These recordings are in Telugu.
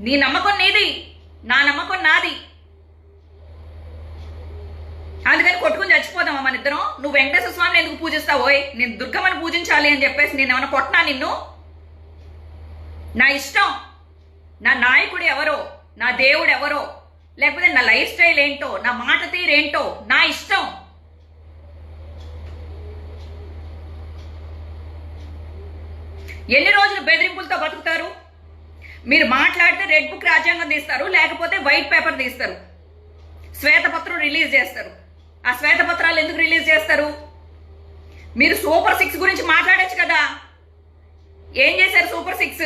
నీ నమ్మకం నీది నా నమ్మకం నాది. అందుకని కొట్టుకుని చచ్చిపోదామా మన ఇద్దరం నువ్వు వెంకటేశ్వర స్వామిని ఎందుకు పూజిస్తావు? నేను దుర్గమ్మని పూజించాలి అని చెప్పేసి నేను ఏమైనా కొట్టినా నిన్ను? నా ఇష్టం. నా నాయకుడు ఎవరో నా దేవుడు ఎవరో లేకపోతే నా లైఫ్ స్టైల్ ఏంటో నా మాట తీరేంటో నా ఇష్టం. ఎన్ని రోజులు బెదిరింపులతో బతుకుతారు? మీరు మాట్లాడితే రెడ్ బుక్ రాజ్యాంగం తీస్తారు లేకపోతే వైట్ పేపర్ తీస్తారు. శ్వేతపత్రం రిలీజ్ చేస్తారు. ఆ శ్వేతపత్రాలు ఎందుకు రిలీజ్ చేస్తారు? మీరు సూపర్ సిక్స్ గురించి మాట్లాడచ్చు కదా. ఏం చేశారు సూపర్ సిక్స్?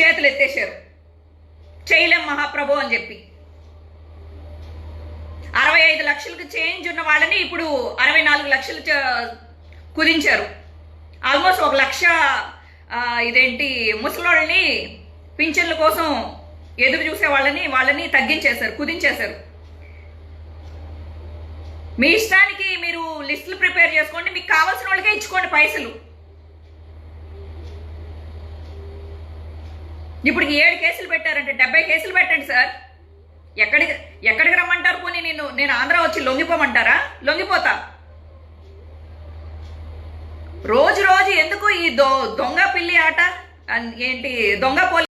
చేతులు ఎత్తేశారు. చేయలేం మహాప్రభు అని చెప్పి. అరవై ఐదు లక్షలకు చేంజ్ ఉన్న వాళ్ళని ఇప్పుడు అరవై నాలుగు లక్షలు చ- కుదించారు. ఆల్మోస్ట్ ఒక లక్ష ఇదేంటి ముసలోళ్ళని పింఛన్ల కోసం ఎదురు చూసే వాళ్ళని వాళ్ళని తగ్గించేశారు కుదించేశారు. మీ ఇష్టానికి మీరు లిస్టులు ప్రిపేర్ చేసుకోండి మీకు కావాల్సిన వాళ్ళకే ఇచ్చుకోండి పైసలు. ఇప్పుడు ఏడు కేసులు పెట్టారంటే డెబ్బై కేసులు పెట్టండి సార్. ఎక్కడికి ఎక్కడికి రమ్మంటారు పోనీ నేను నేను ఆంధ్ర వచ్చి లొంగిపోమంటారా? లొంగిపోతా. రోజు రోజు ఎందుకు ఈ దొ దొంగ పిల్లి ఆట? ఏంటి దొంగ పోలి